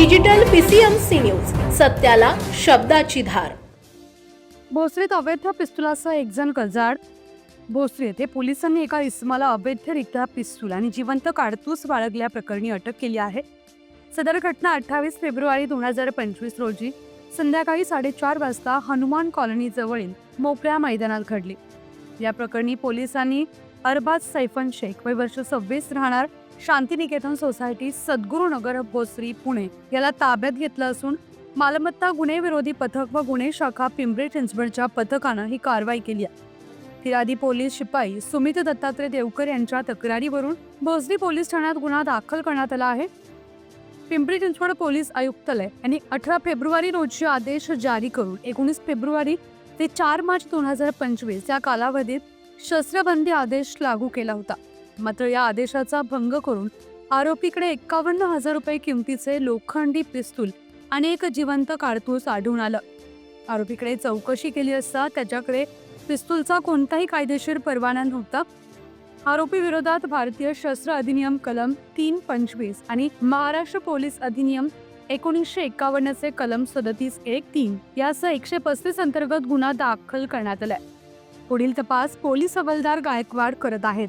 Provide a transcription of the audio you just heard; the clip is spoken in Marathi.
डिजिटल पीसीएमसी न्यूज सत्याला शब्दाची धार. भोसरीत अवैध पिस्तुलासह एक जण गजाड भोसरी येथे पोलिसांनी एका इसमाला अवैधरित्या पिस्तूल आणि जिवंत काडतूस बाळगल्याप्रकरणी अटक केली आहे. सदर घटना अठ्ठावीस फेब्रुवारी दोन हजार पंचवीस रोजी संध्याकाळी साडेचार वाजता हनुमान कॉलनी जवळील मोकळ्या मैदानात घडली. या प्रकरणी पोलिसांनी अरबाज सैफन शेख वय वर्ष सव्वीस राहणार शांतिनिकेतन सोसायटी सद्गुरुनगर भोसरी पुणे. याला ताब्यात घेतलं असून मालमत्ता गुन्हे विरोधी पथक व गुन्हे शाखा पिंपरी चिंचवडच्या पथकानं ही कारवाई केली आहे. फिरादी पोलीस शिपाई सुमित दत्तात्रय देवकर यांच्या तक्रारीवरून भोसरी पोलीस ठाण्यात गुन्हा दाखल करण्यात आला आहे. पिंपरी चिंचवड पोलीस आयुक्तालय यांनी अठरा फेब्रुवारी रोजी आदेश जारी करून एकोणीस फेब्रुवारी ते चार मार्च दोन हजार पंचवीस या कालावधीत शस्त्रबंदी आदेश लागू केला होता. मात्र या आदेशाचा भंग करून आरोपीकडे एक्कावन्न हजार रुपये किमतीचे लोखंडी पिस्तूल आणि एक जिवंत काडतूस आढळून आलं. आरोपीकडे चौकशी केली असता त्याच्याकडे पिस्तूलचा कोणताही कायदेशीर परवाना नव्हता. आरोपी विरोधात भारतीय शस्त्र अधिनियम कलम तीन पंचवीस आणि महाराष्ट्र पोलीस अधिनियम एकोणीसशे एकावन्नचे कलम सदतीस एक तीन यासह एकशे पस्तीस अंतर्गत गुन्हा दाखल करण्यात आलाय. पुढील तपास पोलीस हवालदार गायकवाड करत आहेत.